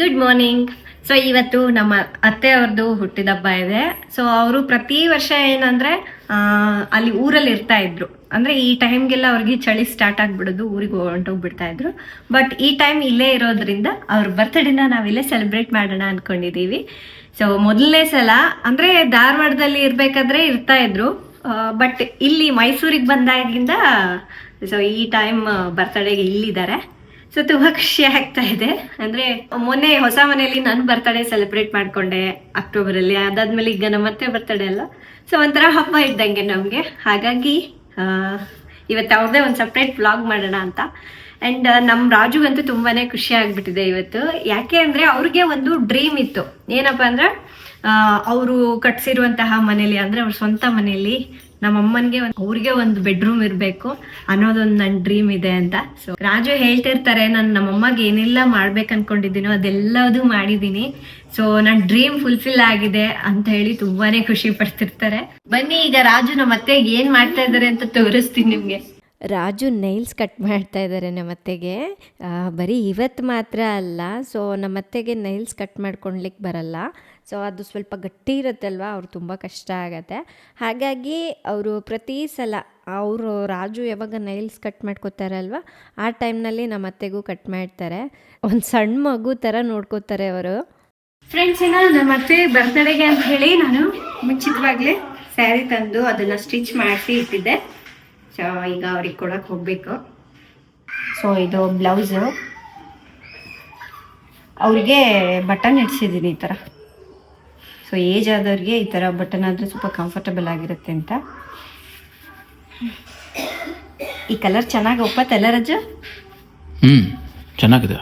Good morning so ಇವತ್ತು ನಮ್ಮ ಅತ್ತೆ ಅವ್ರದ್ದು ಹುಟ್ಟಿದಬ್ಬ ಇದೆ. ಸೊ ಅವರು ಪ್ರತಿ ವರ್ಷ ಏನಂದ್ರೆ ಅಲ್ಲಿ ಊರಲ್ಲಿ ಇರ್ತಾ ಇದ್ರು. ಅಂದ್ರೆ ಈ ಟೈಮ್ಗೆಲ್ಲ ಅವ್ರಿಗೆ ಚಳಿ ಸ್ಟಾರ್ಟ್ ಆಗ್ಬಿಡೋದು, ಊರಿಗೆ ಹೊಂಟೋಗ್ಬಿಡ್ತಾ ಇದ್ರು. ಬಟ್ ಈ ಟೈಮ್ ಇಲ್ಲೇ ಇರೋದ್ರಿಂದ ಅವ್ರ ಬರ್ತ್ಡೇನ ನಾವಿಲ್ಲೇ ಸೆಲೆಬ್ರೇಟ್ ಮಾಡೋಣ ಅನ್ಕೊಂಡಿದೀವಿ. ಸೊ ಮೊದಲನೇ ಸಲ, ಅಂದ್ರೆ ಧಾರವಾಡದಲ್ಲಿ ಇರ್ಬೇಕಾದ್ರೆ ಇರ್ತಾ ಇದ್ರು. ಬಟ್ ಇಲ್ಲಿ ಮೈಸೂರಿಗೆ ಬಂದಾಗಿಂದ ಸೊ ಈ ಟೈಮ್ ಬರ್ತ್ಡೇಗೆ ಇಲ್ಲಿದ್ದಾರೆ. ಸೊ ತುಂಬಾ ಖುಷಿ ಆಗ್ತಾ ಇದೆ. ಅಂದ್ರೆ ಮೊನ್ನೆ ಹೊಸ ಮನೆಯಲ್ಲಿ ನಾನು ಬರ್ತಡೇ ಸೆಲೆಬ್ರೇಟ್ ಮಾಡ್ಕೊಂಡೆ ಅಕ್ಟೋಬರ್ ಅಲ್ಲಿ. ಅದಾದ್ಮೇಲೆ ಈಗ ನಮ್ಮ ಮತ್ತೆ ಬರ್ತಡೇ ಅಲ್ಲ. ಸೊ ಒಂಥರ ಹಬ್ಬ ಇದ್ದಂಗೆ ನಮ್ಗೆ. ಹಾಗಾಗಿ ಇವತ್ತು ಅವ್ರದೇ ಒಂದು ಸಪ್ರೇಟ್ ಬ್ಲಾಗ್ ಮಾಡೋಣ ಅಂತ. ಅಂಡ್ ನಮ್ಮ ರಾಜುಗಂತೂ ತುಂಬಾನೇ ಖುಷಿ ಆಗ್ಬಿಟ್ಟಿದೆ ಇವತ್ತು. ಯಾಕೆ ಅಂದ್ರೆ ಅವ್ರಿಗೆ ಒಂದು ಡ್ರೀಮ್ ಇತ್ತು. ಏನಪ್ಪಾ ಅಂದ್ರೆ ಅವರು ಕಟ್ಸಿರುವಂತಹ ಮನೇಲಿ ಅಂದ್ರೆ ಅವ್ರ ಸ್ವಂತ ಮನೆಯಲ್ಲಿ ನಮ್ಮ ಅಮ್ಮನ್ಗೆ ಒಂದ್- ಅವ್ರಿಗೆ ಒಂದು ಬೆಡ್ರೂಮ್ ಇರಬೇಕು ಅನ್ನೋದೊಂದು ನನ್ನ ಡ್ರೀಮ್ ಇದೆ ಅಂತ. ಸೊ ರಾಜು ಹೇಳ್ತಿರ್ತಾರೆ ನಾನು ನಮ್ಮಮ್ಮಗೆ ಏನೆಲ್ಲ ಮಾಡ್ಬೇಕು ಅನ್ಕೊಂಡಿದ್ದೀನೋ ಅದೆಲ್ಲದೂ ಮಾಡಿದ್ದೀನಿ. ಸೊ ನನ್ನ ಡ್ರೀಮ್ ಫುಲ್ಫಿಲ್ ಆಗಿದೆ ಅಂತ ಹೇಳಿ ತುಂಬಾನೇ ಖುಷಿ ಪಡ್ತಿರ್ತಾರೆ. ಬನ್ನಿ, ಈಗ ರಾಜು ನಮ್ಮ ಅತ್ತೆ ಏನ್ ಮಾಡ್ತಾ ಇದ್ದಾರೆ ಅಂತ ತೋರಿಸ್ತೀನಿ ನಿಮ್ಗೆ. ರಾಜು ನೈಲ್ಸ್ ಕಟ್ ಮಾಡ್ತಾ ಇದ್ದಾರೆ ನಮ್ಮತ್ತೆಗೆ. ಬರೀ ಇವತ್ತು ಮಾತ್ರ ಅಲ್ಲ ಸೊ ನಮ್ಮತ್ತೆಗೆ ನೈಲ್ಸ್ ಕಟ್ ಮಾಡ್ಕೊಳ್ಲಿಕ್ಕೆ ಬರಲ್ಲ. ಸೊ ಅದು ಸ್ವಲ್ಪ ಗಟ್ಟಿ ಇರುತ್ತಲ್ವ, ಅವ್ರು ತುಂಬ ಕಷ್ಟ ಆಗತ್ತೆ. ಹಾಗಾಗಿ ಅವರು ಪ್ರತಿ ಸಲ ಅವರು ರಾಜು ಯಾವಾಗ ನೈಲ್ಸ್ ಕಟ್ ಮಾಡ್ಕೋತಾರಲ್ವ, ಆ ಟೈಮ್ನಲ್ಲಿ ನಮ್ಮ ಅತ್ತೆಗೂ ಕಟ್ ಮಾಡ್ತಾರೆ. ಒಂದು ಸಣ್ಣ ಮಗು ಥರ ನೋಡ್ಕೋತಾರೆ ಅವರು. ಫ್ರೆಂಡ್ಸ್ ಏನೋ ನಮ್ಮ ಅತ್ತೆ ಬರ್ತಡೆಗೆ ಅಂತ ಹೇಳಿ ನಾನು ಮುಚ್ಚಿತವಾಗಲೇ ಸ್ಯಾರಿ ತಂದು ಅದನ್ನ ಸ್ಟಿಚ್ ಮಾಡಿಸಿ ಇಟ್ಟಿದ್ದೆ. ಸೊ ಈಗ ಅವ್ರಿಗೆ ಕೊಡೋಕೆ ಹೋಗ್ಬೇಕು. ಸೊ ಇದು ಬ್ಲೌಸು ಅವ್ರಿಗೆ ಬಟನ್ ಇಡ್ಸಿದ್ದೀನಿ ಈ ಥರ ಸೊ ಏಜ್ ಆದವ್ರಿಗೆ ಈ ಥರ ಬಟನ್ ಆದರೆ ಸ್ವಲ್ಪ ಕಂಫರ್ಟಬಲ್ ಆಗಿರುತ್ತೆ ಅಂತ. ಈ ಕಲರ್ ಚೆನ್ನಾಗಿ ಒಪ್ಪತ್ತಲ್ಲ ರಜು? ಹ್ಞೂ ಚೆನ್ನಾಗಿದೆ.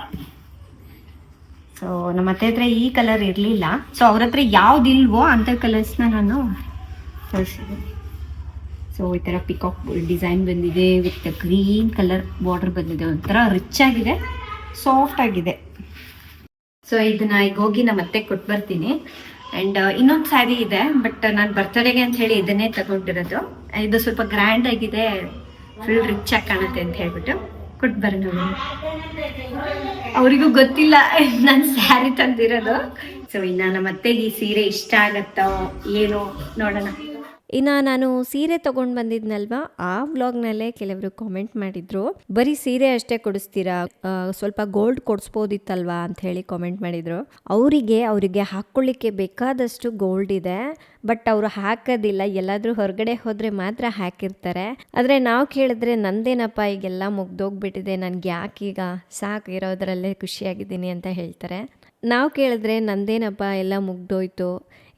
ಸೊ ನಮ್ಮ ಅತ್ತೆ ಹತ್ರ ಈ ಕಲರ್ ಇರಲಿಲ್ಲ. ಸೊ ಅವ್ರ ಹತ್ರ ಯಾವ್ದು ಇಲ್ವೋ ಅಂಥ ಕಲರ್ಸ್ನ ನಾನು ತರಿಸಿದ್ದೀನಿ. ಸೊ ಈ ಥರ ಪಿಕಾಕ್ ಡಿಸೈನ್ ಬಂದಿದೆ ವಿತ್ ಗ್ರೀನ್ ಕಲರ್ ಬಾರ್ಡರ್ ಬಂದಿದೆ. ಒಂಥರ ರಿಚ್ ಆಗಿದೆ ಸಾಫ್ಟ್ ಆಗಿದೆ. ಸೊ ಇದನ್ನ ಈಗ ಹೋಗಿ ನಮ್ಮ ಅತ್ತೆ ಕೊಟ್ಟು ಬರ್ತೀನಿ ಆ್ಯಂಡ್ ಇನ್ನೊಂದು ಸ್ಯಾರಿ ಇದೆ ಬಟ್ ನಾನು ಬರ್ತ್ಡೇಗೆ ಅಂತ ಹೇಳಿ ಇದನ್ನೇ ತಗೊಂಡಿರೋದು. ಇದು ಸ್ವಲ್ಪ ಗ್ರ್ಯಾಂಡ್ ಆಗಿದೆ ಫುಲ್ ರಿಚ್ ಆಗಿ ಕಾಣುತ್ತೆ ಅಂತ ಹೇಳ್ಬಿಟ್ಟು ಕೊಟ್ಟು ಬರೋಣ. ಅವರಿಗೂ ಗೊತ್ತಿಲ್ಲ ನಾನು ಸ್ಯಾರಿ ತಂದಿರೋದು. ಸೊ ಇನ್ನು ನಮ್ಮ ಅತ್ತೆಗೆ ಈ ಸೀರೆ ಇಷ್ಟ ಆಗತ್ತೋ, ಏನೋ ನೋಡೋಣ. ಇನ್ನು ನಾನು ಸೀರೆ ತೊಗೊಂಡು ಬಂದಿದ್ನಲ್ವಾ, ಆ ವ್ಲಾಗ್ನಲ್ಲೇ ಕೆಲವರು ಕಾಮೆಂಟ್ ಮಾಡಿದ್ರು. ಬರೀ ಸೀರೆ ಅಷ್ಟೇ ಕೊಡಿಸ್ತೀರಾ ಸ್ವಲ್ಪ ಗೋಲ್ಡ್ ಕೊಡಿಸ್ಬೋದಿತ್ತಲ್ವಾ ಅಂತ ಹೇಳಿ ಕಾಮೆಂಟ್ ಮಾಡಿದ್ರು. ಅವರಿಗೆ ಅವರಿಗೆ ಹಾಕ್ಕೊಳ್ಳಿಕ್ಕೆ ಬೇಕಾದಷ್ಟು ಗೋಲ್ಡ್ ಇದೆ ಬಟ್ ಅವರು ಹಾಕೋದಿಲ್ಲ. ಎಲ್ಲಾದರೂ ಹೊರಗಡೆ ಹೋದರೆ ಮಾತ್ರ ಹಾಕಿರ್ತಾರೆ. ಆದರೆ ನಾವು ಕೇಳಿದ್ರೆ ನಂದೇನಪ್ಪ ಈಗೆಲ್ಲ ಮುಗ್ದೋಗ್ಬಿಟ್ಟಿದೆ, ನನಗೆ ಯಾಕೀಗ ಸಾಕು, ಇರೋದ್ರಲ್ಲೇ ಖುಷಿಯಾಗಿದ್ದೀನಿ ಅಂತ ಹೇಳ್ತಾರೆ. ನಾವು ಕೇಳಿದ್ರೆ ನಂದೇನಪ್ಪ ಎಲ್ಲ ಮುಗ್ದೋಯ್ತು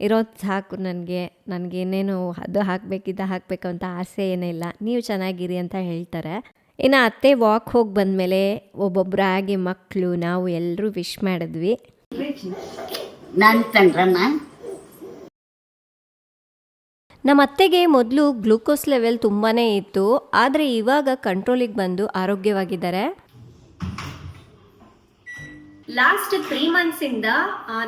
ಇರೋದು ಸಾಕು ನನಗೆ ನನಗೇನೇನು ಅದು ಹಾಕಬೇಕಿದ್ದ ಹಾಕಬೇಕು ಅಂತ ಆಸೆ ಏನಿಲ್ಲ ನೀವು ಚೆನ್ನಾಗಿರಿ ಅಂತ ಹೇಳ್ತಾರೆ. ಇನ್ನು ಅತ್ತೆ ವಾಕ್ ಹೋಗಿ ಬಂದಮೇಲೆ ಒಬ್ಬೊಬ್ಬರಾಗಿ ಮಕ್ಕಳು ನಾವು ಎಲ್ಲರೂ ವಿಶ್ ಮಾಡಿದ್ವಿ. ನಮ್ಮ ಅತ್ತೆಗೆ ಮೊದಲು ಗ್ಲೂಕೋಸ್ ಲೆವೆಲ್ ತುಂಬಾ ಇತ್ತು ಆದರೆ ಇವಾಗ ಕಂಟ್ರೋಲಿಗೆ ಬಂದು ಆರೋಗ್ಯವಾಗಿದ್ದಾರೆ. ಲಾಸ್ಟ್ ತ್ರೀ ಮಂತ್ಸ್ ಇಂದ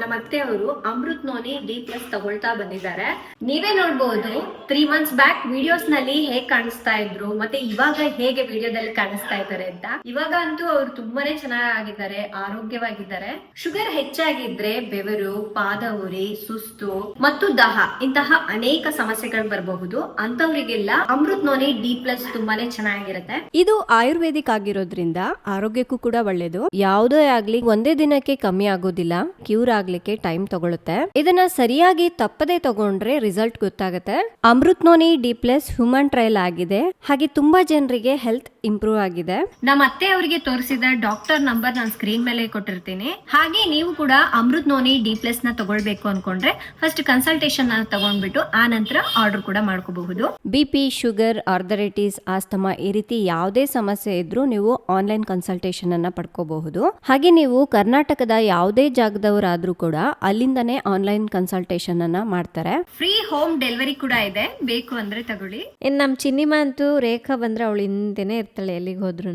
ನಮ್ಮ ಅತ್ತೆ ಅವರು ಅಮೃತ್ ನೋನಿ ಡಿ ಪ್ಲಸ್ ತಗೊಳ್ತಾ ಬಂದಿದ್ದಾರೆ. ನೀವೇ ನೋಡ್ಬೋದು ತ್ರೀ ಮಂತ್ಸ್ ಬ್ಯಾಕ್ ವಿಡಿಯೋಸ್ನಲ್ಲಿ ಹೇಗ್ ಕಾಣಿಸ್ತಾ ಇದ್ರು, ಮತ್ತೆ ಇವಾಗ ಹೇಗೆ ವಿಡಿಯೋದಲ್ಲಿ ಕಾಣಿಸ್ತಾ ಇದ್ದಾರೆ ಅಂತ. ಇವಾಗ ಅಂತೂ ಅವ್ರು ತುಂಬಾನೇ ಚೆನ್ನಾಗಿದ್ದಾರೆ, ಆರೋಗ್ಯವಾಗಿದ್ದಾರೆ. ಶುಗರ್ ಹೆಚ್ಚಾಗಿದ್ರೆ ಬೆವರು, ಪಾದ ಉರಿ, ಸುಸ್ತು ಮತ್ತು ದಹ, ಇಂತಹ ಅನೇಕ ಸಮಸ್ಯೆಗಳು ಬರಬಹುದು. ಅಂತವರಿಗೆಲ್ಲ ಅಮೃತ್ ನೋನಿ ಡಿ ಪ್ಲಸ್ ತುಂಬಾನೇ ಚೆನ್ನಾಗಿರುತ್ತೆ. ಇದು ಆಯುರ್ವೇದಿಕ್ ಆಗಿರೋದ್ರಿಂದ ಆರೋಗ್ಯಕ್ಕೂ ಕೂಡ ಒಳ್ಳೇದು. ಯಾವುದೇ ಆಗ್ಲಿ ಒಂದೇ ದಿನಕ್ಕೆ ಕಮ್ಮಿ ಆಗೋದಿಲ್ಲ ಕ್ಯೂರ್ ಆಗ್ಲಿಕ್ಕೆ ಟೈಮ್ ತಗೊಳುತ್ತೆ. ಇದನ್ನ ಸರಿಯಾಗಿ ತಪ್ಪದೆ ತಗೊಂಡ್ರೆ ರಿಸಲ್ಟ್ ಗೊತ್ತಾಗುತ್ತೆ. Amrit noni D plus human trial ಆಗಿದೆ. ಹಾಗೆ ತುಂಬಾ ಜನರಿಗೆ ಹೆಲ್ತ್ ಇಂಪ್ರೂವ್ ಆಗಿದೆ. ನಮ್ಮ ಅತ್ತೆ ಅವರಿಗೆ ತೋರಿಸಿದ ಡಾಕ್ಟರ್ ನಂಬರ್ ನಾನು ಸ್ಕ್ರೀನ್ ಮೇಲೆ ಕೊಟ್ಟಿರ್ತೀನಿ. ಹಾಗೆ ನೀವು ಕೂಡ ಅಮೃತ್ ನೋನಿ ಡಿ ಪ್ಲಸ್ನ ತಗೊಳ್ಬೇಕು ಅನ್ಕೊಂಡ್ರೆ ಫಸ್ಟ್ ಕನ್ಸಲ್ಟೇಷನ್ ತಗೊಂಡ್ಬಿಟ್ಟು ಆ ನಂತರ ಆರ್ಡರ್ ಕೂಡ ಮಾಡ್ಕೋಬಹುದು. B P sugar arthritis asthma ಈ ರೀತಿ ಯಾವುದೇ ಸಮಸ್ಯೆ ಇದ್ರೂ ನೀವು ಆನ್ಲೈನ್ ಕನ್ಸಲ್ಟೇಷನ್ ಅನ್ನ ಪಡ್ಕೋಬಹುದು. ಹಾಗೆ ನೀವು ಕರ್ನಾಟಕದ ಯಾವುದೇ ಜಾಗದವರಾದ್ರೂ ಕೂಡ ಅಲ್ಲಿಂದನೇ ಆನ್ಲೈನ್ ಕನ್ಸಲ್ಟೇಷನ್ ಅನ್ನ ಮಾಡ್ತಾರೆ. ಫ್ರೀ ಹೋಮ್ ಡೆಲಿವರಿ ಕೂಡ ಇದೆ. ಬೇಕು ಅಂದ್ರೆ ತಗೊಳ್ಳಿ. ಇನ್ ನಮ್ ಚಿನ್ನಿಮಾ ಅಂತೂ ರೇಖಾ ಬಂದ್ರೆ ಅವಳು ಹಿಂದೆನೆ ಇರ್ತಾಳೆ ಎಲ್ಲಿಗೆ ಹೋದ್ರು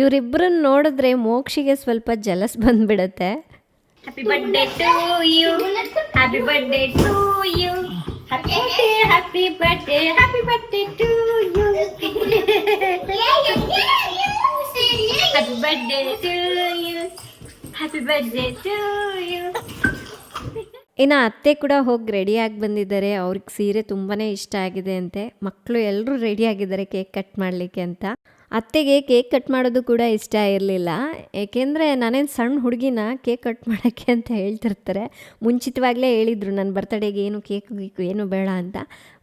ಇವ್ರಿಬ್ರನ್ನ ನೋಡಿದ್ರೆ ಮೋಕ್ಷಿಗೆ ಸ್ವಲ್ಪ jealous ಬಂದ್ಬಿಡತ್ತೆ. Happy birthday to you happy birthday to you happy happy birthday happy birthday to you happy birthday to you ಇನ್ನು ಅತ್ತೆ ಕೂಡ ಹೋಗಿ ರೆಡಿಯಾಗಿ ಬಂದಿದ್ದಾರೆ. ಅವ್ರಿಗೆ ಸೀರೆ ತುಂಬಾ ಇಷ್ಟ ಆಗಿದೆ ಅಂತೆ. ಮಕ್ಕಳು ಎಲ್ಲರೂ ರೆಡಿಯಾಗಿದ್ದಾರೆ ಕೇಕ್ ಕಟ್ ಮಾಡಲಿಕ್ಕೆ ಅಂತ. ಅತ್ತೆಗೆ ಕೇಕ್ ಕಟ್ ಮಾಡೋದು ಕೂಡ ಇಷ್ಟ ಇರಲಿಲ್ಲ. ಏಕೆಂದರೆ ನಾನೇನು ಸಣ್ಣ ಹುಡುಗಿನ ಕೇಕ್ ಕಟ್ ಮಾಡೋಕ್ಕೆ ಅಂತ ಹೇಳ್ತಿರ್ತಾರೆ. ಮುಂಚಿತವಾಗಲೇ ಹೇಳಿದರು ನನ್ನ ಬರ್ತಡೇಗೆ ಏನು ಕೇಕ್ ಗೀಕು ಏನು ಬೇಡ ಅಂತ.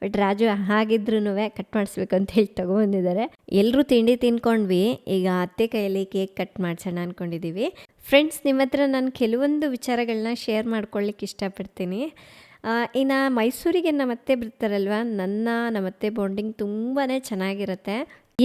ಬಟ್ ರಾಜು ಹಾಗಿದ್ರೂ ಕಟ್ ಮಾಡಿಸ್ಬೇಕು ಅಂತ ಹೇಳಿ ತೊಗೊಬಂದಿದ್ದಾರೆ ಎಲ್ಲರೂ ತಿಂಡಿ ತಿನ್ಕೊಂಡ್ವಿ. ಈಗ ಅತ್ತೆ ಕೈಯಲ್ಲಿ ಕೇಕ್ ಕಟ್ ಮಾಡಿಸೋಣ ಅಂದ್ಕೊಂಡಿದ್ದೀವಿ ಫ್ರೆಂಡ್ಸ್ ನಿಮ್ಮ ಹತ್ರ ನಾನು ಕೆಲವೊಂದು ವಿಚಾರಗಳನ್ನ ಶೇರ್ ಮಾಡ್ಕೊಳ್ಳಿಕ್ಕೆ ಇಷ್ಟಪಡ್ತೀನಿ. ಇನ್ನು ಮೈಸೂರಿಗೆ ನಮ್ಮ ಅತ್ತೆ ಬರ್ತಾರಲ್ವ ನನ್ನ, ನಮ್ಮ ಅತ್ತೆ ಬಾಂಡಿಂಗ್ ತುಂಬಾ ಚೆನ್ನಾಗಿರುತ್ತೆ.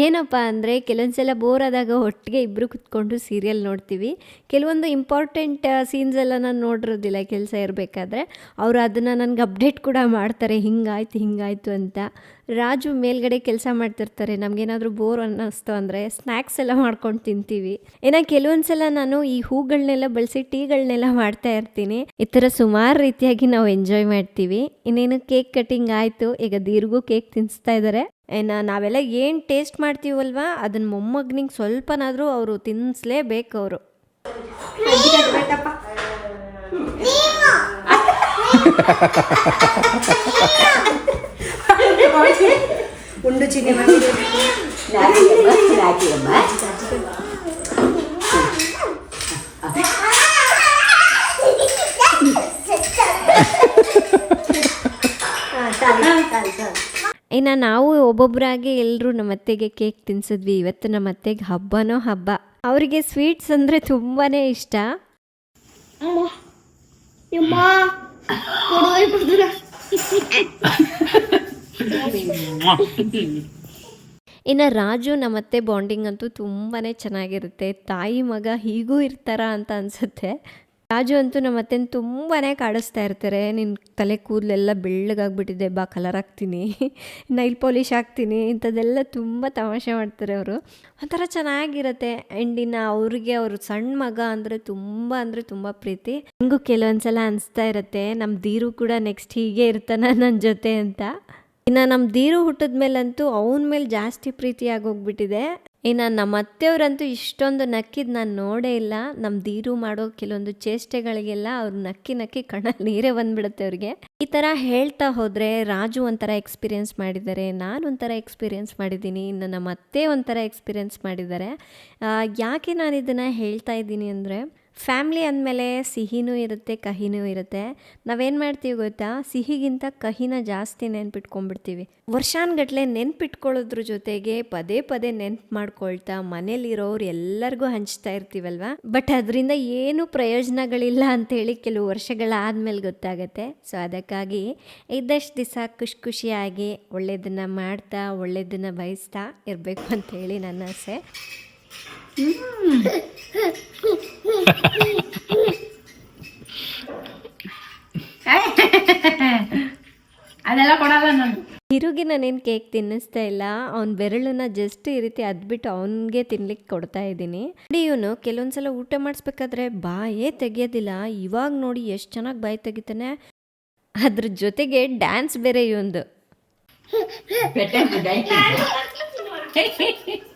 ಏನಪ್ಪ ಅಂದರೆ ಕೆಲವೊಂದು ಸಲ ಬೋರ್ ಆದಾಗ ಒಟ್ಟಿಗೆ ಇಬ್ಬರು ಕುತ್ಕೊಂಡು ಸೀರಿಯಲ್ ನೋಡ್ತೀವಿ. ಕೆಲವೊಂದು ಇಂಪಾರ್ಟೆಂಟ್ ಸೀನ್ಸ್ ಎಲ್ಲ ನಾನು ನೋಡಿರೋದಿಲ್ಲ ಕೆಲಸ ಇರಬೇಕಾದ್ರೆ, ಅವರು ಅದನ್ನು ನನಗೆ ಅಪ್ಡೇಟ್ ಕೂಡ ಮಾಡ್ತಾರೆ, ಹಿಂಗಾಯ್ತು, ಹಿಂಗಾಯಿತು ಅಂತ. ರಾಜು ಮೇಲ್ಗಡೆ ಕೆಲಸ ಮಾಡ್ತಿರ್ತಾರೆ. ನಮಗೇನಾದರೂ ಬೋರ್ ಅನ್ನಿಸ್ತು ಅಂದರೆ ಸ್ನ್ಯಾಕ್ಸ್ ಎಲ್ಲ ಮಾಡ್ಕೊಂಡು ತಿಂತೀವಿ. ಏನೋ ಕೆಲವೊಂದು ಸಲ ನಾನು ಈ ಹೂಗಳನ್ನೆಲ್ಲ ಬಳಸಿ ಟೀಗಳನ್ನೆಲ್ಲ ಮಾಡ್ತಾ ಇರ್ತೀನಿ. ಈ ಥರ ಸುಮಾರು ರೀತಿಯಾಗಿ ನಾವು ಎಂಜಾಯ್ ಮಾಡ್ತೀವಿ. ಇನ್ನೇನು ಕೇಕ್ ಕಟಿಂಗ್ ಆಯಿತು. ಈಗ ದೀರ್ಘು ಕೇಕ್ ತಿನ್ನಿಸ್ತಾ ಇದ್ದಾರೆ ಏನ ನಾವೆಲ್ಲ ಏನು ಟೇಸ್ಟ್ ಮಾಡ್ತೀವಲ್ವಾ? ಅದನ್ನ ಮೊಮ್ಮಗ್ನಿಗೆ ಸ್ವಲ್ಪನಾದರೂ ಅವರು ತಿನ್ನಿಸ್ಲೇಬೇಕು ಅವರು. ಉಂಡು ಚಿನ್ನಿ ಇನ್ನು ನಾವು ಒಬ್ಬೊಬ್ಬರಾಗಿ ಎಲ್ಲರೂ ನಮ್ಮ ಅತ್ತೆಗೆ ಕೇಕ್ ತಿನ್ಸಿದ್ವಿ. ಇವತ್ತು ನಮ್ಮ ಅತ್ತೆಗೆ ಹಬ್ಬನೋ ಹಬ್ಬ. ಅವರಿಗೆ ಸ್ವೀಟ್ಸ್ ಅಂದರೆ ತುಂಬಾ ಇಷ್ಟ. ಇನ್ನು ರಾಜು ನಮ್ಮ ಅತ್ತೆ ಬಾಂಡಿಂಗ್ ಅಂತೂ ತುಂಬಾ ಚೆನ್ನಾಗಿರುತ್ತೆ. ತಾಯಿ ಮಗ ಹೀಗೂ ಇರ್ತಾರ ಅಂತ ಅನಿಸುತ್ತೆ. ರಾಜು ಅಂತೂ ನಮ್ಮ ಅತ್ತೆನ ತುಂಬಾ ಕಾಡಿಸ್ತಾ ಇರ್ತಾರೆ. ನಿನ್ನ ತಲೆ ಕೂದಲೆಲ್ಲ ಬೆಳ್ಳಗಾಗ್ಬಿಟ್ಟಿದೆ, ಬಾ ಕಲರ್ ಹಾಕ್ತೀನಿ ನೈಲ್ ಪಾಲಿಶ್ ಹಾಕ್ತೀನಿ, ಇಂಥದ್ದೆಲ್ಲ ತುಂಬ ತಮಾಷೆ ಮಾಡ್ತಾರೆ ಅವರು. ಒಂಥರ ಚೆನ್ನಾಗಿರುತ್ತೆ. ಆ್ಯಂಡ್ ಇನ್ನು ಅವ್ರಿಗೆ ಅವರು ಸಣ್ಣ ಮಗ ಅಂದರೆ ತುಂಬ ಅಂದರೆ ತುಂಬ ಪ್ರೀತಿ. ನನಗೂ ಕೆಲವೊಂದ್ಸಲ ಅನಿಸ್ತಾ ಇರುತ್ತೆ ನಮ್ಮ ದೀರು ಕೂಡ ನೆಕ್ಸ್ಟ್ ಹೀಗೆ ಇರ್ತಾನ ನನ್ನ ಜೊತೆ ಅಂತ. ಇನ್ನು ನಮ್ಮ ದೀರು ಹುಟ್ಟಿದ ಮೇಲಂತೂ ಅವನ ಮೇಲೆ ಜಾಸ್ತಿ ಪ್ರೀತಿಯಾಗಿ ಹೋಗ್ಬಿಟ್ಟಿದೆ ಇನ್ನು ನಮ್ಮ ಅತ್ತೆಯವರಂತೂ ಇಷ್ಟೊಂದು ನಕ್ಕಿದ್ದು ನಾನು ನೋಡೇ ಇಲ್ಲ. ನಮ್ಮ ದೀರು ಮಾಡೋ ಕೆಲವೊಂದು ಚೇಷ್ಟೆಗಳಿಗೆಲ್ಲ ಅವ್ರು ನಕ್ಕಿ ನಕ್ಕಿ ಕಣ್ಣಲ್ಲಿ ನೀರೇ ಬಂದ್ಬಿಡುತ್ತೆ ಅವ್ರಿಗೆ. ಈ ಥರ ಹೇಳ್ತಾ ಹೋದರೆ ರಾಜು ಒಂಥರ ಎಕ್ಸ್ಪೀರಿಯೆನ್ಸ್ ಮಾಡಿದ್ದಾರೆ, ನಾನು ಒಂಥರ ಎಕ್ಸ್ಪೀರಿಯೆನ್ಸ್ ಮಾಡಿದ್ದೀನಿ, ಇನ್ನು ನಮ್ಮ ಅತ್ತೆ ಒಂಥರ ಎಕ್ಸ್ಪೀರಿಯೆನ್ಸ್ ಮಾಡಿದ್ದಾರೆ. ಯಾಕೆ ನಾನು ಇದನ್ನು ಹೇಳ್ತಾ ಇದ್ದೀನಿ ಅಂದರೆ ಫ್ಯಾಮ್ಲಿ ಅಂದಮೇಲೆ ಸಿಹಿನೂ ಇರುತ್ತೆ, ಕಹಿನೂ ಇರುತ್ತೆ. ನಾವೇನು ಮಾಡ್ತೀವಿ ಗೊತ್ತಾ? ಸಿಹಿಗಿಂತ ಕಹಿನ ಜಾಸ್ತಿ ನೆನ್ಪಿಟ್ಕೊಂಡ್ಬಿಡ್ತೀವಿ. ವರ್ಷಾನ್ಗಟ್ಲೆ ನೆನ್ಪಿಟ್ಕೊಳ್ಳೋದ್ರ ಜೊತೆಗೆ ಪದೇ ಪದೇ ನೆನ್ಪು ಮಾಡ್ಕೊಳ್ತಾ ಮನೇಲಿರೋರು ಎಲ್ಲರಿಗೂ ಹಂಚ್ತಾ ಇರ್ತೀವಲ್ವ? ಬಟ್ ಅದರಿಂದ ಏನು ಪ್ರಯೋಜನಗಳಿಲ್ಲ ಅಂತೇಳಿ ಕೆಲವು ವರ್ಷಗಳಾದ್ಮೇಲೆ ಗೊತ್ತಾಗತ್ತೆ. ಸೊ ಅದಕ್ಕಾಗಿ ಇದ್ದಷ್ಟು ದಿವಸ ಖುಷಿ ಖುಷಿಯಾಗಿ ಒಳ್ಳೆಯದನ್ನು ಮಾಡ್ತಾ ಒಳ್ಳೆಯದನ್ನು ಬಯಸ್ತಾ ಇರಬೇಕು ಅಂತೇಳಿ ನನ್ನ ಆಸೆ. ಅದೆಲ್ಲ ಕೊಡಲ್ಲ ನಾನು. ಹಿರುಗೆ ನಾನೇನು ಕೇಕ್ ತಿನ್ನಿಸ್ತಾ ಇಲ್ಲ. ಅವ್ನ ಬೆರಳನ್ನ ಜಸ್ಟ್ ಈ ರೀತಿ ಅದ್ಬಿಟ್ಟು ಅವನಿಗೆ ತಿನ್ಲಿಕ್ಕೆ ಕೊಡ್ತಾ ಇದ್ದೀನಿ. ನೋಡಿ ಇವನು ಕೆಲವೊಂದ್ಸಲ ಊಟ ಮಾಡಿಸ್ಬೇಕಾದ್ರೆ ಬಾಯೇ ತೆಗಿಯೋದಿಲ್ಲ. ಇವಾಗ ನೋಡಿ ಎಷ್ಟು ಚೆನ್ನಾಗಿ ಬಾಯಿ ತೆಗಿತಾನೆ. ಅದ್ರ ಜೊತೆಗೆ ಡ್ಯಾನ್ಸ್ ಬೇರೆ ಇವಂದು.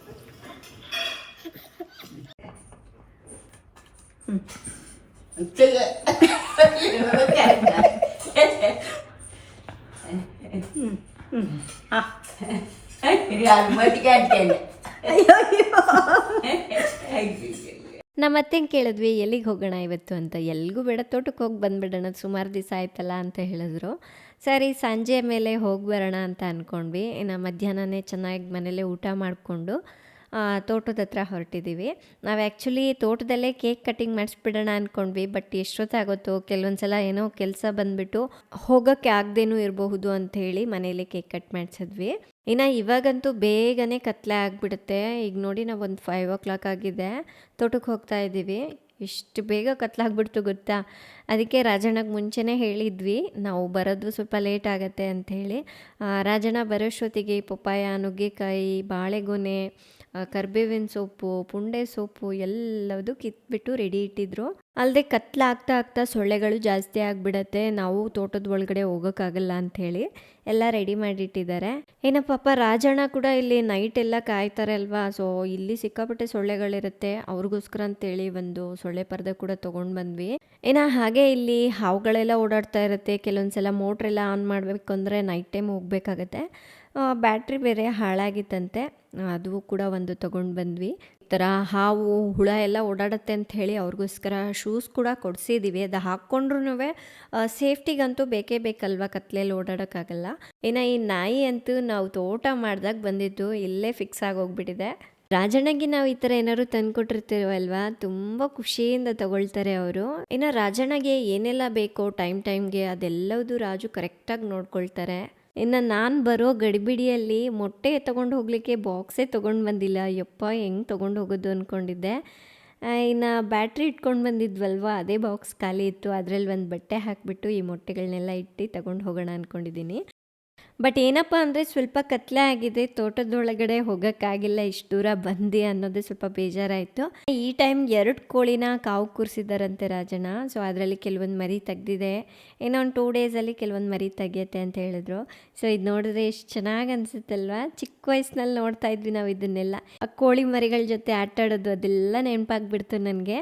ನಮ್ಮ ಅತ್ತೆಂಗೆ ಕೇಳಿದ್ವಿ, ಎಲ್ಲಿಗೆ ಹೋಗೋಣ ಇವತ್ತು ಅಂತ. ಎಲ್ಲಿಗೂ ಬೇಡ ತೋಟಕ್ಕೆ ಹೋಗಿ ಬಂದ್ಬಿಡೋಣ, ಸುಮಾರು ದಿವಸ ಆಯ್ತಲ್ಲ ಅಂತ ಹೇಳಿದ್ರು. ಸರಿ, ಸಂಜೆ ಮೇಲೆ ಹೋಗಿ ಬರೋಣ ಅಂತ ಅಂದ್ಕೊಂಡ್ವಿ ಇನ್ನು ಮಧ್ಯಾಹ್ನನೇ ಚೆನ್ನಾಗಿ ಮನೇಲೆ ಊಟ ಮಾಡಿಕೊಂಡು ತೋಟದ ಹತ್ರ ಹೊರಟಿದ್ದೀವಿ. ನಾವು ಆ್ಯಕ್ಚುಲಿ ತೋಟದಲ್ಲೇ ಕೇಕ್ ಕಟಿಂಗ್ ಮಾಡಿಸ್ಬಿಡೋಣ ಅಂದ್ಕೊಂಡ್ವಿ ಬಟ್ ಎಷ್ಟೊತ್ತಾಗುತ್ತೋ ಕೆಲವೊಂದು ಸಲ ಏನೋ ಕೆಲಸ ಬಂದುಬಿಟ್ಟು ಹೋಗೋಕ್ಕೆ ಆಗದೇನೂ ಇರಬಹುದು ಅಂತ ಹೇಳಿ ಮನೇಲಿ ಕೇಕ್ ಕಟ್ ಮಾಡಿಸಿದ್ವಿ. ಇನ್ನು ಇವಾಗಂತೂ ಬೇಗನೆ ಕತ್ಲೆ ಆಗಿಬಿಡುತ್ತೆ. ಈಗ ನೋಡಿ ನಾವು ಒಂದು ಫೈವ್ ಓ ಕ್ಲಾಕ್ ಆಗಿದೆ. ತೋಟಕ್ಕೆ ಹೋಗ್ತಾ ಇದ್ದೀವಿ. ಇಷ್ಟು ಬೇಗ ಕತ್ಲಾಗ್ಬಿಡ್ತು ಗೊತ್ತಾ? ಅದಕ್ಕೆ ರಾಜಣ್ಣಗೆ ಮುಂಚೆನೇ ಹೇಳಿದ್ವಿ, ನಾವು ಬರೋದು ಸ್ವಲ್ಪ ಲೇಟ್ ಆಗುತ್ತೆ ಅಂಥೇಳಿ ರಾಜಣ್ಣ ಬರೋಷ್ಟೊತ್ತಿಗೆ ಪಪ್ಪಾಯ, ನುಗ್ಗೆಕಾಯಿ, ಬಾಳೆಗೊನೆ ಕರ್ಬೇವಿನ ಸೊಪ್ಪು, ಪುಂಡೆ ಸೊಪ್ಪು ಎಲ್ಲದು ಕಿತ್ಬಿಟ್ಟು ರೆಡಿ ಇಟ್ಟಿದ್ರು. ಅಲ್ಲದೆ ಕತ್ಲಾಗ್ತಾ ಆಗ್ತಾ ಸೊಳ್ಳೆಗಳು ಜಾಸ್ತಿ ಆಗಿಬಿಡತ್ತೆ, ನಾವು ತೋಟದ ಒಳಗಡೆ ಹೋಗೋಕ್ಕಾಗಲ್ಲ ಅಂಥೇಳಿ ಎಲ್ಲ ರೆಡಿ ಮಾಡಿಟ್ಟಿದ್ದಾರೆ. ಏನೋ ಪಾಪ ರಾಜಣ್ಣ ಕೂಡ ಇಲ್ಲಿ ನೈಟ್ ಎಲ್ಲ ಕಾಯ್ತಾರೆ ಅಲ್ವಾ ಸೊ ಇಲ್ಲಿ ಸಿಕ್ಕಾಪಟ್ಟೆ ಸೊಳ್ಳೆಗಳಿರುತ್ತೆ, ಅವ್ರಿಗೋಸ್ಕರ ಅಂತೇಳಿ ಒಂದು ಸೊಳ್ಳೆ ಪರ್ದೆ ಕೂಡ ತೊಗೊಂಡು ಬಂದ್ವಿ. ಏನೋ ಹಾಗೆ ಇಲ್ಲಿ ಹಾವುಗಳೆಲ್ಲ ಓಡಾಡ್ತಾ ಇರುತ್ತೆ, ಕೆಲವೊಂದ್ಸಲ ಮೋಟ್ರೆಲ್ಲ ಆನ್ ಮಾಡಬೇಕು ಅಂದರೆ ನೈಟ್ ಟೈಮ್ ಹೋಗ್ಬೇಕಾಗತ್ತೆ. ಬ್ಯಾಟ್ರಿ ಬೇರೆ ಹಾಳಾಗಿತ್ತಂತೆ. ಅದು ಕೂಡ ಒಂದು ತೊಗೊಂಡು ಬಂದ್ವಿ. ಈ ಥರ ಹಾವು, ಹುಳ ಎಲ್ಲ ಓಡಾಡುತ್ತೆ ಅಂತ ಹೇಳಿ ಅವ್ರಿಗೋಸ್ಕರ ಶೂಸ್ ಕೂಡ ಕೊಡಿಸಿದ್ದೀವಿ ಅದು ಹಾಕ್ಕೊಂಡ್ರೂ ಸೇಫ್ಟಿಗಂತೂ ಬೇಕೇ ಬೇಕಲ್ವ ಕತ್ಲೆಯಲ್ಲಿ ಓಡಾಡೋಕ್ಕಾಗಲ್ಲ. ಇನ್ನು ಈ ನಾಯಿ ಅಂತೂ ನಾವು ತೋಟ ಮಾಡಿದಾಗ ಬಂದಿದ್ದು ಇಲ್ಲೇ ಫಿಕ್ಸ್ ಆಗೋಗ್ಬಿಟ್ಟಿದೆ. ರಾಜಣ್ಣಗೆ ನಾವು ಈ ಥರ ಏನಾದ್ರು ತಂದುಕೊಟ್ಟಿರ್ತೀವಲ್ವಾ? ತುಂಬ ಖುಷಿಯಿಂದ ತಗೊಳ್ತಾರೆ ಅವರು. ಇನ್ನು ರಾಜಣ್ಣಗೆ ಏನೆಲ್ಲ ಬೇಕೋ ಟೈಮ್ ಟೈಮ್ಗೆ ಅದೆಲ್ಲವೂ ರಾಜು ಕರೆಕ್ಟಾಗಿ ನೋಡ್ಕೊಳ್ತಾರೆ. ಇನ್ನು ನಾನು ಬರೋ ಗಡಿಬಿಡಿಯಲ್ಲಿ ಮೊಟ್ಟೆ ತೊಗೊಂಡು ಹೋಗಲಿಕ್ಕೆ ಬಾಕ್ಸೇ ತೊಗೊಂಡು ಬಂದಿಲ್ಲ. ಯಪ್ಪ, ಹೆಂಗೆ ತೊಗೊಂಡು ಹೋಗೋದು ಅಂದ್ಕೊಂಡಿದ್ದೆ ಇನ್ನು ಬ್ಯಾಟ್ರಿ ಇಟ್ಕೊಂಡು ಬಂದಿದ್ವಲ್ವ, ಅದೇ ಬಾಕ್ಸ್ ಖಾಲಿ ಇತ್ತು. ಅದರಲ್ಲಿ ಒಂದು ಬಟ್ಟೆ ಹಾಕಿಬಿಟ್ಟು ಈ ಮೊಟ್ಟೆಗಳನ್ನೆಲ್ಲ ಇಟ್ಟು ತಗೊಂಡು ಹೋಗೋಣ ಅಂದ್ಕೊಂಡಿದ್ದೀನಿ ಬಟ್ ಏನಪ್ಪ ಅಂದರೆ ಸ್ವಲ್ಪ ಕತ್ಲೆ ಆಗಿದೆ, ತೋಟದೊಳಗಡೆ ಹೋಗೋಕ್ಕಾಗಿಲ್ಲ, ಇಷ್ಟು ದೂರ ಬಂದು ಅನ್ನೋದೇ ಸ್ವಲ್ಪ ಬೇಜಾರಾಯಿತು. ಈ ಟೈಮ್ ಎರಡು ಕೋಳಿನ ಕಾವು ಕೂರಿಸಿದಾರಂತೆ ರಾಜಣ್ಣ. ಸೊ ಅದರಲ್ಲಿ ಕೆಲವೊಂದು ಮರಿ ತೆಗ್ದಿದೆ. ಏನೋ ಒಂದು ಟೂ ಡೇಸಲ್ಲಿ ಕೆಲವೊಂದು ಮರಿ ತೆಗಿಯತ್ತೆ ಅಂತ ಹೇಳಿದ್ರು. ಸೊ ಇದು ನೋಡಿದ್ರೆ ಎಷ್ಟು ಚೆನ್ನಾಗಿ ಅನಿಸುತ್ತಲ್ವಾ? ಚಿಕ್ಕ ವಯಸ್ಸಿನಲ್ಲಿ ನೋಡ್ತಾ ಇದ್ವಿ ನಾವು ಇದನ್ನೆಲ್ಲ. ಆ ಕೋಳಿ ಮರಿಗಳ ಜೊತೆ ಆಟಾಡೋದು ಅದೆಲ್ಲ ನೆನಪಾಗ್ಬಿಡ್ತು ನನಗೆ.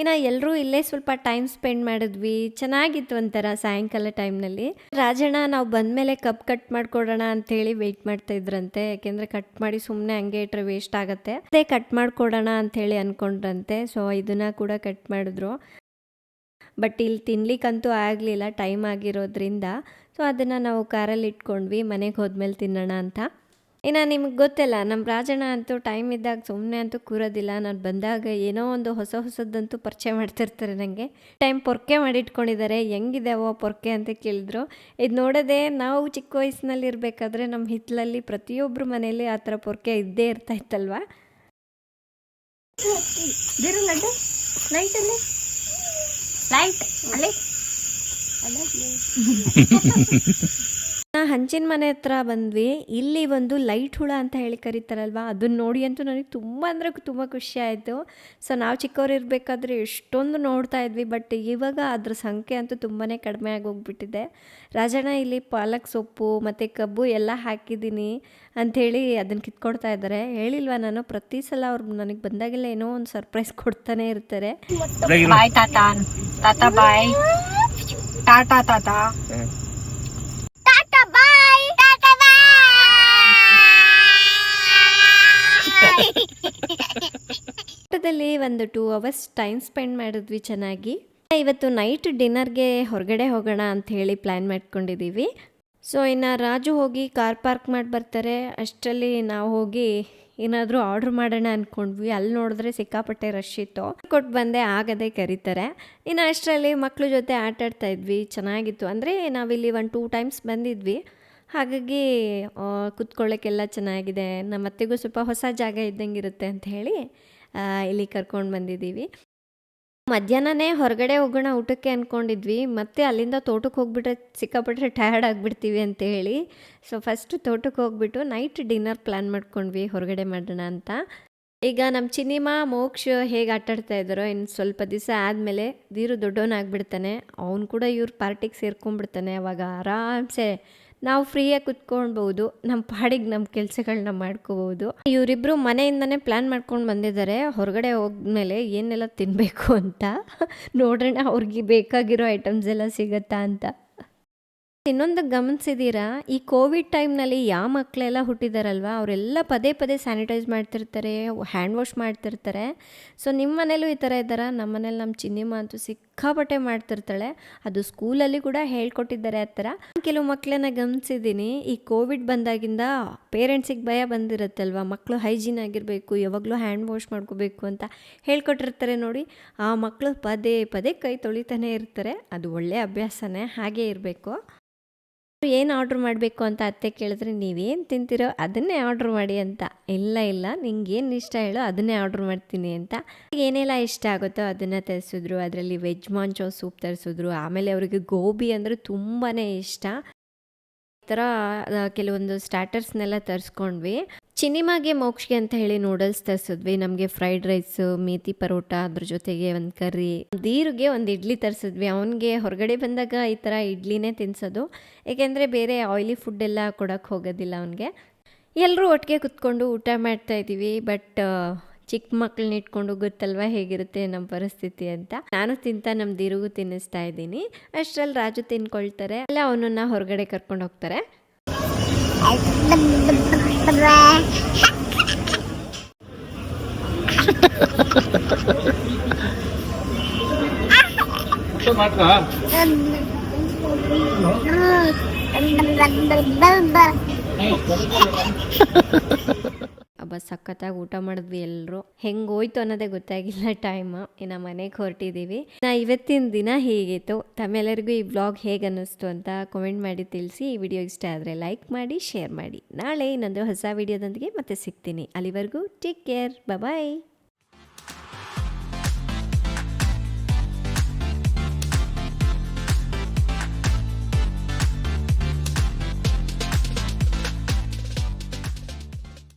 ಇನ್ನು ಎಲ್ಲರೂ ಇಲ್ಲೇ ಸ್ವಲ್ಪ ಟೈಮ್ ಸ್ಪೆಂಡ್ ಮಾಡಿದ್ವಿ. ಚೆನ್ನಾಗಿತ್ತು ಒಂಥರ ಸಾಯಂಕಾಲ ಟೈಮ್ನಲ್ಲಿ ರಾಜಣ್ಣ, ನಾವು ಬಂದಮೇಲೆ ಕಪ್ ಕಟ್ ಮಾಡ್ಕೊಡೋಣ ಅಂಥೇಳಿ ವೆಯ್ಟ್ ಮಾಡ್ತಾ ಇದ್ರಂತೆ. ಯಾಕೆಂದರೆ ಕಟ್ ಮಾಡಿ ಸುಮ್ಮನೆ ಹಂಗೆ ಇಟ್ಟರೆ ವೇಸ್ಟ್ ಆಗುತ್ತೆ. ಅದೇ ಕಟ್ ಮಾಡ್ಕೊಡೋಣ ಅಂಥೇಳಿ ಅಂದ್ಕೊಂಡ್ರಂತೆ ಸೊ ಇದನ್ನು ಕೂಡ ಕಟ್ ಮಾಡಿದ್ರು. ಬಟ್ ಇಲ್ಲಿ ತಿನ್ಲಿಕ್ಕಂತೂ ಆಗಲಿಲ್ಲ ಟೈಮ್ ಆಗಿರೋದ್ರಿಂದ. ಸೊ ಅದನ್ನು ನಾವು ಕಾರಲ್ಲಿ ಇಟ್ಕೊಂಡ್ವಿ. ಮನೆಗೆ ಹೋದ್ಮೇಲೆ ತಿನ್ನೋಣ ಅಂತ. ಇನ್ನು ನಿಮ್ಗೆ ಗೊತ್ತಿಲ್ಲ ನಮ್ಮ ರಾಜಣ್ಣ ಅಂತೂ ಟೈಮ್ ಇದ್ದಾಗ ಸುಮ್ಮನೆ ಅಂತೂ ಕೂರೋದಿಲ್ಲ. ನಾನು ಬಂದಾಗ ಏನೋ ಒಂದು ಹೊಸ ಹೊಸದಂತೂ ಪರಿಚಯ ಮಾಡ್ತಿರ್ತಾರೆ ನನಗೆ ಟೈಮ್ ಪೊರ್ಕೆ ಮಾಡಿಟ್ಕೊಂಡಿದ್ದಾರೆ. ಹೆಂಗಿದಾವೋ ಪೊರ್ಕೆ ಅಂತ ಕೇಳಿದ್ರು. ಇದು ನೋಡೋದೇ ನಾವು ಚಿಕ್ಕ ವಯಸ್ಸಿನಲ್ಲಿ ಇರಬೇಕಾದ್ರೆ ನಮ್ಮ ಹಿತ್ತಲಲ್ಲಿ ಪ್ರತಿಯೊಬ್ಬರು ಮನೆಯಲ್ಲಿ ಆ ಥರ ಪೊರ್ಕೆ ಇದ್ದೇ ಇರ್ತಾ ಇತ್ತಲ್ವಾ? ಲೈಟ್ ಅಲ್ಲಿ ಹಂಚಿನ ಮನೆ ಹತ್ರ ಬಂದ್ವಿ. ಇಲ್ಲಿ ಒಂದು ಲೈಟ್ ಹುಳ ಅಂತ ಹೇಳಿ ಕರೀತಾರಲ್ವ? ಅದನ್ನ ನೋಡಿ ಅಂತೂ ನನಗೆ ತುಂಬ ಅಂದರೆ ತುಂಬ ಖುಷಿ ಆಯಿತು. ಸೊ ನಾವು ಚಿಕ್ಕವ್ರು ಇರಬೇಕಾದ್ರೆ ಎಷ್ಟೊಂದು ನೋಡ್ತಾ ಇದ್ವಿ ಬಟ್ ಇವಾಗ ಅದ್ರ ಸಂಖ್ಯೆ ಅಂತೂ ತುಂಬಾ ಕಡಿಮೆ ಆಗೋಗ್ಬಿಟ್ಟಿದೆ. ರಾಜಣ್ಣ ಇಲ್ಲಿ ಪಾಲಕ್ ಸೊಪ್ಪು ಮತ್ತು ಕಬ್ಬು ಎಲ್ಲ ಹಾಕಿದ್ದೀನಿ ಅಂಥೇಳಿ ಅದನ್ನು ಕಿತ್ಕೊಡ್ತಾ ಇದ್ದಾರೆ ಹೇಳಿಲ್ವಾ ನಾನು ಪ್ರತಿ ಸಲ ಅವ್ರು ನನಗೆ ಬಂದಾಗೆಲ್ಲ ಏನೋ ಒಂದು ಸರ್ಪ್ರೈಸ್ ಕೊಡ್ತಾನೆ ಇರ್ತಾರೆ. ಬಾಯ್ ತಾತ. ತಾತ ಬಾಯ್ ಟಾಟಾ ತಾತ. ತೋಟದಲ್ಲಿ ಒಂದು ಟೂ ಅವರ್ಸ್ ಟೈಮ್ ಸ್ಪೆಂಡ್ ಮಾಡಿದ್ವಿ ಚೆನ್ನಾಗಿ. ಇವತ್ತು ನೈಟ್ ಡಿನ್ನರ್ಗೆ ಹೊರಗಡೆ ಹೋಗೋಣ ಅಂತ ಹೇಳಿ ಪ್ಲ್ಯಾನ್ ಮಾಡ್ಕೊಂಡಿದ್ದೀವಿ ಸೊ ಇನ್ನು ರಾಜು ಹೋಗಿ ಕಾರ್ ಪಾರ್ಕ್ ಮಾಡಿ ಬರ್ತಾರೆ. ಅಷ್ಟರಲ್ಲಿ ನಾವು ಹೋಗಿ ಏನಾದರೂ ಆರ್ಡ್ರ್ ಮಾಡೋಣ ಅಂದ್ಕೊಂಡ್ವಿ ಅಲ್ಲಿ ನೋಡಿದ್ರೆ ಸಿಕ್ಕಾಪಟ್ಟೆ ರಶ್ ಇತ್ತು. ಕೊಟ್ಟು ಬಂದೆ ಆಗದೆ ಕರೀತಾರೆ. ಇನ್ನು ಅಷ್ಟರಲ್ಲಿ ಮಕ್ಕಳ ಜೊತೆ ಆಟ ಆಡ್ತಾ ಇದ್ವಿ. ಚೆನ್ನಾಗಿತ್ತು. ಅಂದರೆ ನಾವಿಲ್ಲಿ ಒಂದು ಟೂ ಟೈಮ್ಸ್ ಬಂದಿದ್ವಿ. ಹಾಗಾಗಿ ಕೂತ್ಕೊಳ್ಳೋಕ್ಕೆಲ್ಲ ಚೆನ್ನಾಗಿದೆ. ನಮ್ಮ ಅತ್ತೆಗೂ ಸ್ವಲ್ಪ ಹೊಸ ಜಾಗ ಇದ್ದಂಗೆ ಇರುತ್ತೆ ಅಂತ ಹೇಳಿ ಇಲ್ಲಿ ಕರ್ಕೊಂಡು ಬಂದಿದ್ದೀವಿ. ಮಧ್ಯಾಹ್ನನೇ ಹೊರಗಡೆ ಹೋಗೋಣ ಊಟಕ್ಕೆ ಅಂದ್ಕೊಂಡಿದ್ವಿ ಮತ್ತೆ ಅಲ್ಲಿಂದ ತೋಟಕ್ಕೆ ಹೋಗ್ಬಿಟ್ರೆ ಸಿಕ್ಕಾಪಟ್ಟರೆ ಟಯರ್ಡ್ ಆಗಿಬಿಡ್ತೀವಿ ಅಂತ ಹೇಳಿ ಸೊ ಫಸ್ಟ್ ತೋಟಕ್ಕೆ ಹೋಗ್ಬಿಟ್ಟು ನೈಟ್ ಡಿನ್ನರ್ ಪ್ಲ್ಯಾನ್ ಮಾಡ್ಕೊಂಡ್ವಿ ಹೊರಗಡೆ ಮಾಡೋಣ ಅಂತ. ಈಗ ನಮ್ಮ ಚಿನಿಮಾ, ಮೋಕ್ಷ ಹೇಗೆ ಆಟಾಡ್ತಾ ಇದ್ದಾರೋ ಇನ್ನು ಸ್ವಲ್ಪ ದಿವಸ ಆದಮೇಲೆ ದೀರು ದೊಡ್ಡವನಾಗ್ಬಿಡ್ತಾನೆ. ಅವನು ಕೂಡ ಇವ್ರ ಪಾರ್ಟಿಗೆ ಸೇರ್ಕೊಂಡ್ಬಿಡ್ತಾನೆ ಅವಾಗ ಆರಾಮ್ಸೆ. ನಾವು ಫ್ರೀಯಾಗಿ ಕುತ್ಕೊಳ್ಬಹುದು ನಮ್ಮ ಪಾಡಿಗೆ ನಮ್ಮ ಕೆಲಸಗಳನ್ನ ಮಾಡ್ಕೋಬಹುದು. ಇವರಿಬ್ರು ಮನೆಯಿಂದನೇ ಪ್ಲ್ಯಾನ್ ಮಾಡ್ಕೊಂಡು ಬಂದಿದ್ದಾರೆ ಹೊರಗಡೆ ಹೋದ್ಮೇಲೆ ಏನೆಲ್ಲ ತಿನ್ನಬೇಕು ಅಂತ. ನೋಡೋಣ ಅವ್ರಿಗೆ ಬೇಕಾಗಿರೋ ಐಟಮ್ಸ್ ಎಲ್ಲ ಸಿಗತ್ತಾ ಅಂತ. ಇನ್ನೊಂದು ಗಮನಿಸಿದ್ದೀರಾ ಈ ಕೋವಿಡ್ ಟೈಮ್ನಲ್ಲಿ ಯಾವ ಮಕ್ಕಳೆಲ್ಲ ಹುಟ್ಟಿದಾರಲ್ವಾ, ಅವರೆಲ್ಲ ಪದೇ ಪದೇ ಸ್ಯಾನಿಟೈಸ್ ಮಾಡ್ತಿರ್ತಾರೆ ಹ್ಯಾಂಡ್ ವಾಶ್ ಮಾಡ್ತಿರ್ತಾರೆ. ಸೊ ನಿಮ್ಮ ಮನೇಲೂ ಈ ಥರ ಇದ್ದಾರಾ? ನಮ್ಮ ಮನೇಲಿ ನಮ್ಮ ಚಿನ್ನಿಮ್ಮ ಅಂತೂ ಸಿಕ್ಕಾಪಟ್ಟೆ ಮಾಡ್ತಿರ್ತಾಳೆ. ಅದು ಸ್ಕೂಲಲ್ಲಿ ಕೂಡ ಹೇಳ್ಕೊಟ್ಟಿದ್ದಾರೆ ಆ ಥರ. ಕೆಲವು ಮಕ್ಕಳನ್ನ ಗಮನಿಸಿದ್ದೀನಿ. ಈ ಕೋವಿಡ್ ಬಂದಾಗಿಂದ ಪೇರೆಂಟ್ಸಿಗೆ ಭಯ ಬಂದಿರುತ್ತಲ್ವ? ಮಕ್ಕಳು ಹೈಜೀನ್ ಆಗಿರಬೇಕು, ಯಾವಾಗಲೂ ಹ್ಯಾಂಡ್ ವಾಶ್ ಮಾಡ್ಕೋಬೇಕು ಅಂತ ಹೇಳ್ಕೊಟ್ಟಿರ್ತಾರೆ ನೋಡಿ. ಆ ಮಕ್ಕಳು ಪದೇ ಪದೇ ಕೈ ತೊಳಿತಾನೆ ಇರ್ತಾರೆ. ಅದು ಒಳ್ಳೆಯ ಅಭ್ಯಾಸನೇ, ಹಾಗೇ ಇರಬೇಕು. ಏನು ಆರ್ಡ್ರ್ ಮಾಡಬೇಕು ಅಂತ ಅತ್ತೆ ಕೇಳಿದ್ರೆ ನೀವೇನು ತಿಂತೀರೋ ಅದನ್ನೇ ಆರ್ಡ್ರ್ ಮಾಡಿ ಅಂತ. ಇಲ್ಲ ಇಲ್ಲ ನಿಂಗೆ ಏನು ಇಷ್ಟ ಹೇಳೋ ಅದನ್ನೇ ಆರ್ಡ್ರ್ ಮಾಡ್ತೀನಿ ಅಂತ. ಏನೆಲ್ಲ ಇಷ್ಟ ಆಗುತ್ತೋ ಅದನ್ನು ತರಿಸಿದ್ರು, ಅದರಲ್ಲಿ ವೆಜ್ ಮಾಂಚೋ ಸೂಪ್ ತರಿಸಿದ್ರು, ಆಮೇಲೆ ಅವರಿಗೆ ಗೋಬಿ ಅಂದರೆ ತುಂಬಾ ಇಷ್ಟ. ಥರ ಕೆಲವೊಂದು ಸ್ಟ್ಯಾಟರ್ಸ್ನೆಲ್ಲ ತರಿಸ್ಕೊಂಡ್ವಿ. ಚಿನಿಮಾಗೆ ಮೋಕ್ಷಗೆ ಅಂತ ಹೇಳಿ ನೂಡಲ್ಸ್ ತರಿಸಿದ್ವಿ. ನಮಗೆ ಫ್ರೈಡ್ ರೈಸ್ ಮೇಥಿ ಪರೋಟ, ಅದ್ರ ಜೊತೆಗೆ ಒಂದು ಕರ್ರಿ ದೀರ್ಗೆ ಒಂದು ಇಡ್ಲಿ ತರಿಸಿದ್ವಿ. ಅವನಿಗೆ ಹೊರಗಡೆ ಬಂದಾಗ ಈ ಥರ ಇಡ್ಲಿನೇ ತಿನ್ಸೋದು. ಏಕೆಂದರೆ ಬೇರೆ ಆಯಿಲಿ ಫುಡ್ ಎಲ್ಲ ಕೊಡೋಕ್ಕೆ ಹೋಗೋದಿಲ್ಲ ಅವನಿಗೆ. ಎಲ್ಲರೂ ಒಟ್ಟಿಗೆ ಕುತ್ಕೊಂಡು ಊಟ ಮಾಡ್ತಾ ಇದ್ದೀವಿ. ಬಟ್ ಚಿಕ್ಕ ಮಕ್ಕಳನ್ನ ಇಟ್ಕೊಂಡು ಗೊತ್ತಲ್ವಾ ಹೇಗಿರುತ್ತೆ ನಮ್ಮ ಪರಿಸ್ಥಿತಿ ಅಂತ. ನಾನು ತಿಂತ ನಮ್ಮ ದಿರುಗು ತಿನ್ನಿಸ್ತಾ ಇದ್ದೀನಿ. ಅಷ್ಟರಲ್ಲಿ ರಾಜು ತಿನ್ಕೊಳ್ತಾರೆ. ಅಲ್ಲ ಅವನನ್ನ ಹೊರಗಡೆ ಕರ್ಕೊಂಡು ಹೋಗ್ತಾರೆ. ಸಖತ್ತಾಗಿ ಊಟ ಮಾಡಿದ್ವಿ ಎಲ್ಲರೂ ಹೆಂಗೆ ಹೋಯ್ತು ಅನ್ನೋದೇ ಗೊತ್ತಾಗಿಲ್ಲ ಟೈಮ್ ಇನ್ನು ಮನೆಗೆ ಹೊರಟಿದ್ದೀವಿ ನಾ ಇವತ್ತಿನ ದಿನ ಹೇಗಿತ್ತು. ತಮ್ಮೆಲ್ಲರಿಗೂ ಈ ಬ್ಲಾಗ್ ಹೇಗೆ ಅನ್ನಿಸ್ತು ಅಂತ ಕಮೆಂಟ್ ಮಾಡಿ ತಿಳಿಸಿ. ಈ ವಿಡಿಯೋ ಇಷ್ಟ ಆದರೆ ಲೈಕ್ ಮಾಡಿ ಶೇರ್ ಮಾಡಿ. ನಾಳೆ ಇನ್ನೊಂದು ಹೊಸ ವಿಡಿಯೋದೊಂದಿಗೆ ಮತ್ತೆ ಸಿಗ್ತೀನಿ. ಅಲ್ಲಿವರೆಗೂ ಟೇಕ್ ಕೇರ್ ಬಾಯ್